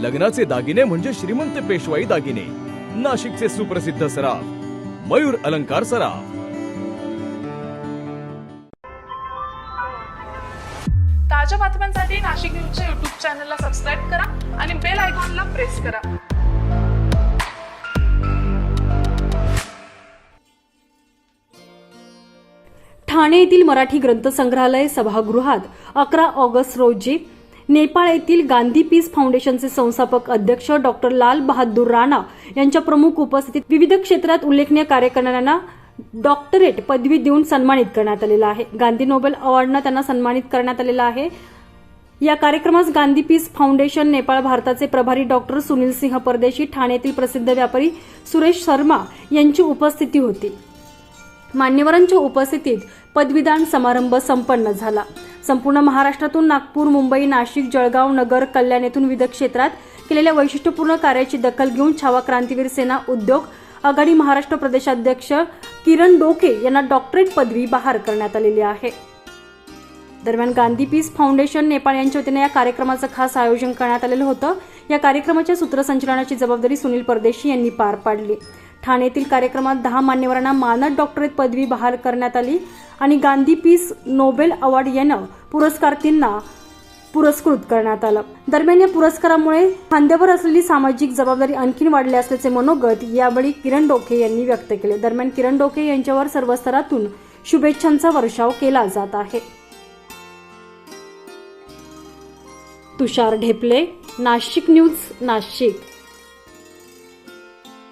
लग्नाचे दागिने म्हणजे श्रीमंत पेशवाई दागिने. नाशिकचे सुप्रसिद्ध सराफ मयूर अलंकार सराफ. ताज्या बातम्यांसाठी नाशिक न्यूजच्या युट्यूब चॅनलला सबस्क्राईब करा आणि बेल आयकॉनला प्रेस करा. ठाणे येथील मराठी ग्रंथसंग्रहालय सभागृहात अकरा ऑगस्ट रोजी नेपाळ येथील गांधी पीस फाउंडेशनचे संस्थापक अध्यक्ष डॉक्टर लाल बहादूर राणा यांच्या प्रमुख उपस्थितीत विविध क्षेत्रात उल्लेखनीय कार्य करणाऱ्यांना डॉक्टरेट पदवी देऊन सन्मानित करण्यात आलेला आहे. गांधी नोबेल अवॉर्डनं त्यांना सन्मानित करण्यात आलेला आहे. या कार्यक्रमास गांधी पीस फाउंडेशन नेपाळ भारताचे प्रभारी डॉक्टर सुनील सिंह परदेशी ठाण्यातील प्रसिद्ध व्यापारी सुरेश शर्मा यांची उपस्थिती होती. मान्यवरांच्या उपस्थितीत पदवीदान समारंभ संपन्न झाला. संपूर्ण महाराष्ट्रातून नागपूर मुंबई नाशिक जळगाव नगर कल्याण येथून विविध क्षेत्रात केलेल्या वैशिष्ट्यपूर्ण कार्याची दखल घेऊन छावा क्रांतीवीर सेना उद्योग आघाडी महाराष्ट्र प्रदेशाध्यक्ष किरण डोके यांना डॉक्टरेट पदवी बहार करण्यात आलेली आहे. दरम्यान गांधी पीस फाउंडेशन नेपाळ यांच्या वतीने या कार्यक्रमाचं खास आयोजन करण्यात आलेलं होतं. या कार्यक्रमाच्या सूत्रसंचलनाची जबाबदारी सुनील परदेशी यांनी पार पाडली. ठाण्यातील कार्यक्रमात दहा मान्यवरांना मानद डॉक्टरेट पदवी बहाल करण्यात आली आणि गांधी पीस नोबेल अवॉर्ड यानं पुरस्कारार्थींना पुरस्कृत करण्यात आलं. दरम्यान या पुरस्कारामुळे खांद्यावर असलेली सामाजिक जबाबदारी आणखीन वाढली असल्याचे मनोगत यावेळी किरण डोके यांनी व्यक्त केले. दरम्यान किरण डोके यांच्यावर सर्व स्तरातून शुभेच्छांचा वर्षाव केला जात आहे. तुषार ढेपले नाशिक न्यूज नाशिक.